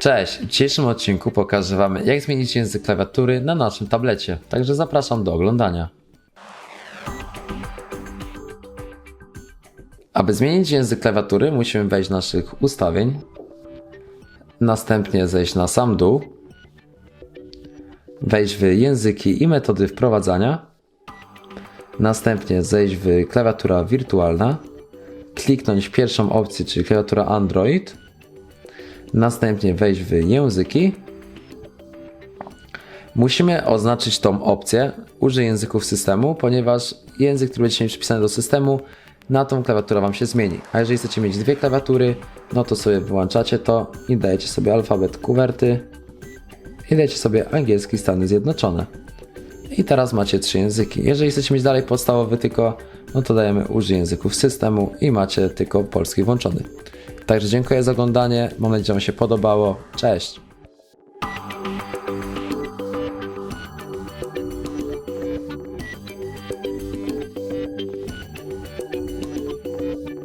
Cześć! W dzisiejszym odcinku pokażę Wam, jak zmienić język klawiatury na naszym tablecie. Także zapraszam do oglądania. Aby zmienić język klawiatury, musimy wejść do naszych ustawień, następnie zejść na sam dół, wejść w języki i metody wprowadzania, następnie zejść w klawiatura wirtualna, kliknąć pierwszą opcję, czyli klawiatura Android, następnie wejść w języki. Musimy oznaczyć tą opcję użyj języków systemu, ponieważ język, który będzie mieć przypisany do systemu, na tą klawiaturę Wam się zmieni. A jeżeli chcecie mieć dwie klawiatury, no to sobie wyłączacie to i dajecie sobie alfabet kuwerty i dajecie sobie angielski Stany Zjednoczone. I teraz macie trzy języki. Jeżeli chcecie mieć dalej podstawowy tylko, no to dajemy użyj języków systemu i macie tylko polski włączony. Także dziękuję za oglądanie. Mam nadzieję, że Wam się podobało. Cześć!